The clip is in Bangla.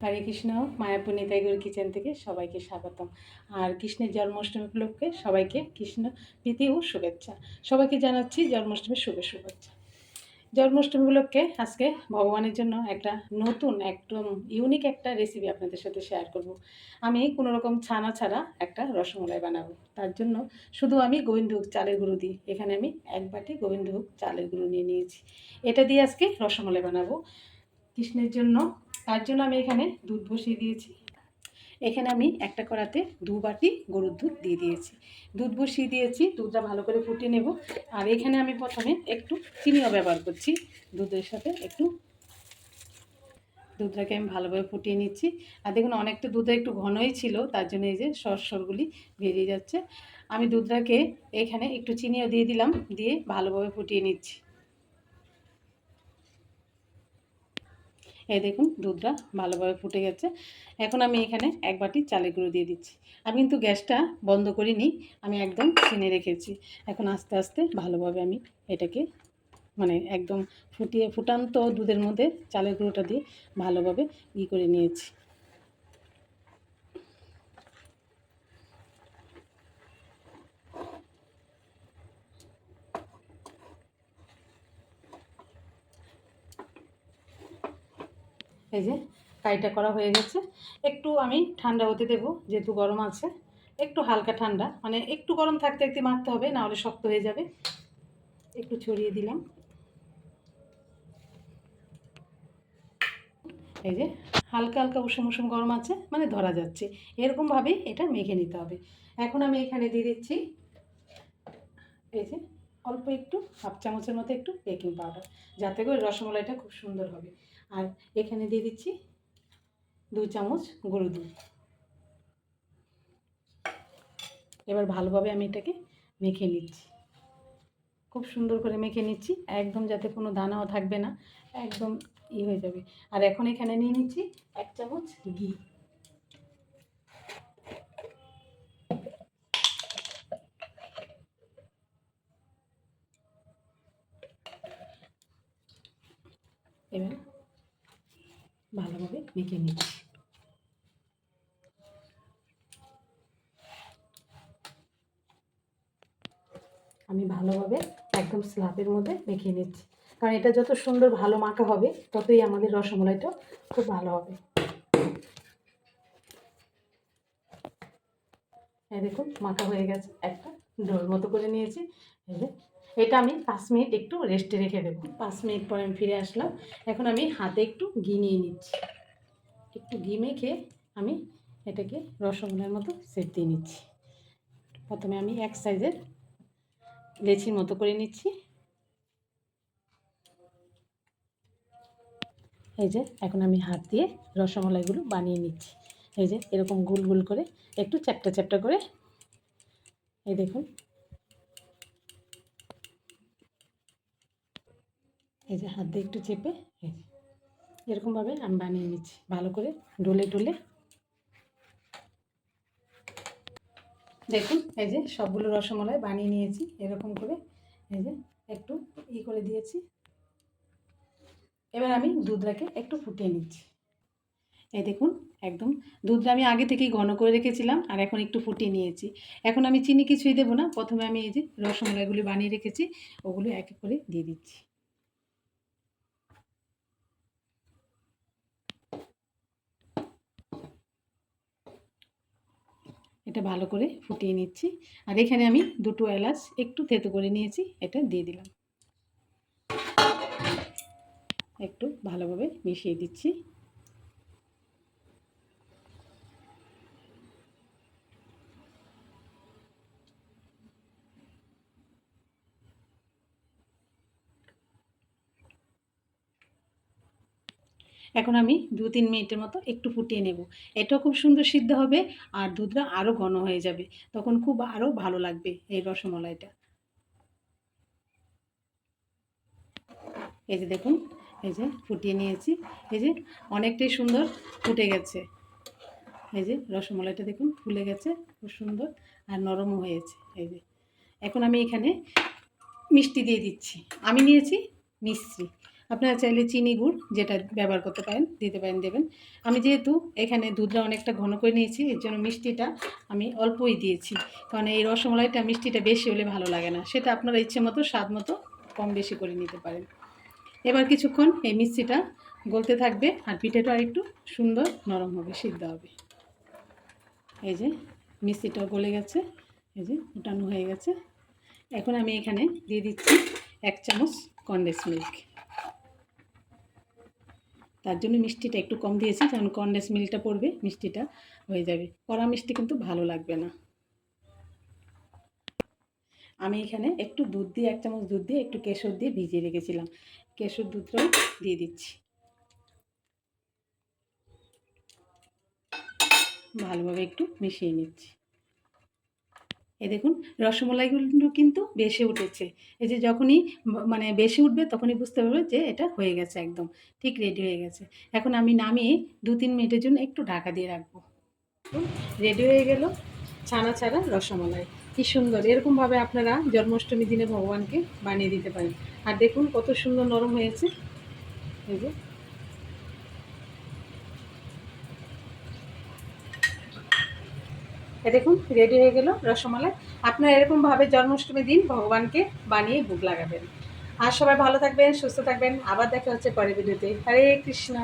হরে কৃষ্ণ, মায়াপুর নিতাইগুরু কিচেন থেকে সবাইকে স্বাগতম। আর কৃষ্ণের জন্মাষ্টমী উপলক্ষে সবাইকে কৃষ্ণ প্রীতি ও শুভেচ্ছা। সবাইকে জানাচ্ছি জন্মাষ্টমীর শুভ শুভেচ্ছা। জন্মাষ্টমী উপলক্ষে আজকে ভগবানের জন্য একটা নতুন, একদম ইউনিক একটা রেসিপি আপনাদের সাথে শেয়ার করব। আমি কোনো রকম ছানা ছাড়া একটা রসমলাই বানাবো। তার জন্য শুধু আমি গোবিন্দভোগ চালের গুঁড়ো দিই। এখানে আমি এক বাটি গোবিন্দভোগ চালের গুঁড়ো নিয়ে নিয়েছি। এটা দিয়ে আজকে রসমলাই বানাবো। কৃষ্ণের জন্য তার জন্য আমি এখানে দুধ বসিয়ে দিয়েছি। এখানে আমি একটা কড়াতে দু বাটি গরুর দুধ দিয়ে দিয়েছি। দুধ বসিয়ে দিয়েছি, দুধটা ভালো করে ফুটিয়ে নেব। আর এখানে আমি প্রথমে একটু চিনিও ব্যবহার করছি। দুধের সাথে একটু দুধটাকে আমি ভালোভাবে ফুটিয়ে নিচ্ছি। আর দেখুন, অনেকটা দুধটা একটু ঘনই ছিল, তার জন্য এই যে সরসরগুলি বেরিয়ে যাচ্ছে। আমি দুধটাকে এখানে একটু চিনিও দিয়ে দিলাম, দিয়ে ভালোভাবে ফুটিয়ে নিচ্ছি। এই দেখুন দুধটা ভালোভাবে ফুটে গেছে। এখন আমি এখানে এক বাটি চালের গুঁড়ো দিয়ে দিচ্ছি। আমি কিন্তু গ্যাসটা বন্ধ করিনি, আমি একদম চিনে রেখেছি। এখন আস্তে আস্তে ভালোভাবে আমি এটাকে মানে একদম ফুটিয়ে ফুটান্ত দুধের মধ্যে চালের গুঁড়োটা দিয়ে ভালোভাবে ই করে নিয়েছি। এই যে কাইটা করা হয়ে গেছে। একটু আমি ঠান্ডা হতে দেবো, যেহেতু গরম আছে। একটু হালকা ঠান্ডা মানে একটু গরম থাকতে থাকতে মাখতে হবে না হলে শক্ত হয়ে যাবে। একটু ছড়িয়ে দিলাম। এই যে হালকা হালকা উষুম উষুম গরম আছে মানে ধরা যাচ্ছে। এরকমভাবেই এটা মেখে নিতে হবে। এখন আমি এখানে দিয়ে দিচ্ছি এই যে অল্প একটু হাফ চামচের মতো একটু বেকিং পাউডার, যাতে করে রসমালাইটা খুব সুন্দর হবে। আর এখানে দিয়ে দিচ্ছি দু চামচ গরু দুধ। এবার ভালোভাবে আমি এটাকে মেখে নিচ্ছি। খুব সুন্দর করে মেখে নিচ্ছি, একদম যাতে কোনো দানাও থাকবে না, একদম ই হয়ে যাবে। আর এখন এখানে নিয়ে নিচ্ছি এক চামচ ঘি। এবার ভালোভাবে মেখে নিচ্ছি আমি ভালোভাবে একদম স্লাবের মধ্যে মেখে নিচ্ছি। কারণ এটা যত সুন্দর ভালো মাখা হবে, ততই আমাদের রসমলাইটা খুব ভালো হবে। এই দেখুন, মাখা হয়ে গেছে। একটা ডোর মতো করে নিয়েছি। যে এটা আমি পাঁচ মিনিট একটু রেস্টে রেখে দেবো। পাঁচ মিনিট পরে আমি ফিরে আসলাম। এখন আমি হাতে একটু ঘি নিয়ে নিচ্ছি। একটু ঘি মেখে আমি এটাকে রসগোল্লার মতো সেট দিয়ে নিচ্ছি। প্রথমে আমি এক সাইজের লেচির মতো করে নিচ্ছি। এই যে, এখন আমি হাত দিয়ে রসমালাইগুলো বানিয়ে নিচ্ছি। এই যে, এরকম গোল গোল করে একটু চ্যাপটা চ্যাপটা করে। এই দেখুন এই যে হাত দিয়ে একটু চেপে এরকমভাবে আমি বানিয়ে নিচ্ছি, ভালো করে ডলে ডলে। দেখুন, এই যে সবগুলো রসমালাই বানিয়ে নিয়েছি, এরকম করে, এই যে একটু ই করে দিয়েছি। এবার আমি দুধটাকে একটু ফুটিয়ে নিচ্ছি। এই দেখুন, একদম দুধটা আমি আগে থেকেই ঘন করে রেখেছিলাম, আর এখন একটু ফুটিয়ে নিয়েছি। এখন আমি চিনি কিছুই দেবো না, প্রথমে আমি এই যে রসমালাইগুলি বানিয়ে রেখেছি, ওগুলো এক এক করে দিয়ে দিচ্ছি। এটা ভালো করে ফুটিয়ে নিচ্ছি। আর এখানে আমি দুটো এলাচ একটু থেতো করে নিয়েছি, এটা দিয়ে দিলাম। একটু ভালোভাবে মিশিয়ে দিচ্ছি। এখন আমি দু তিন মিনিটের মতো একটু ফুটিয়ে নেব। এটাও খুব সুন্দর সিদ্ধ হবে আর দুধটা আরও ঘন হয়ে যাবে। তখন খুব আরও ভালো লাগবে এই রসমলাইটা। এই যে দেখুন, এই যে ফুটিয়ে নিয়েছি। এই যে অনেকটাই সুন্দর ফুটে গেছে। এই যে রসমলাইটা দেখুন, ফুলে গেছে, খুব সুন্দর আর নরমও হয়েছে। এই যে। এখন আমি এখানে মিষ্টি দিয়ে দিচ্ছি। আমি নিয়েছি মিশ্রি। আপনারা চাইলে চিনি গুড় যেটা ব্যবহার করতে পারেন, দিতে পারেন, দেবেন। আমি যেহেতু এখানে দুধটা অনেকটা ঘন করে নিয়েছি, এর জন্য মিষ্টিটা আমি অল্পই দিয়েছি। কারণ এই রসমলাইটা মিষ্টিটা বেশি হলে ভালো লাগে না। সেটা আপনারা ইচ্ছে মতো, স্বাদ মতো কম বেশি করে নিতে পারেন। এবার কিছুক্ষণ এই মিষ্টিটা গলতে থাকবে, আর পিঠেটা একটু সুন্দর নরম হবে, সিদ্ধ হবে। এই যে মিষ্টিটাও গলে গেছে, এই যে ফুটানো হয়ে গেছে। এখন আমি এখানে দিয়ে দিচ্ছি এক চামচ কন্ডেন্স মিল্ক। তার জন্য মিষ্টিটা একটু কম দিয়েছি, কারণ কন্ডেন্স মিল্কটা পড়বে, মিষ্টিটা হয়ে যাবে। কড়া মিষ্টি কিন্তু ভালো লাগবে না। আমি এখানে একটু দুধ দিয়ে, এক চামচ দুধ দিয়ে একটু কেশর দিয়ে ভিজিয়ে রেখেছিলাম। কেশর দুধটাও দিয়ে দিচ্ছি। ভালোভাবে একটু মিশিয়ে নিচ্ছি। এই দেখুন, রসমলাইগুলো কিন্তু বেশি উঠেছে। এই যে যখনই মানে বেশি উঠবে তখনই বুঝতে পারবে যে এটা হয়ে গেছে একদম, ঠিক রেডি হয়ে গেছে। এখন আমি নামিয়ে দু তিন মিনিটের জন্য একটু ঢাকা দিয়ে রাখব। রেডি হয়ে গেল ছানা ছাড়া রসমালাই। কি সুন্দর, এরকমভাবে আপনারা জন্মাষ্টমী দিনে ভগবানকে বানিয়ে দিতে পারেন। আর দেখুন কত সুন্দর নরম হয়েছে। এই যে এ দেখুন রেডি হয়ে গেল রসমালাই। আপনারা এরকমভাবে জন্মাষ্টমীর দিন ভগবানকে বানিয়ে ভোগ লাগাবেন। আর সবাই ভালো থাকবেন, সুস্থ থাকবেন। আবার দেখা হচ্ছে পরের ভিডিওতে। হরে কৃষ্ণ।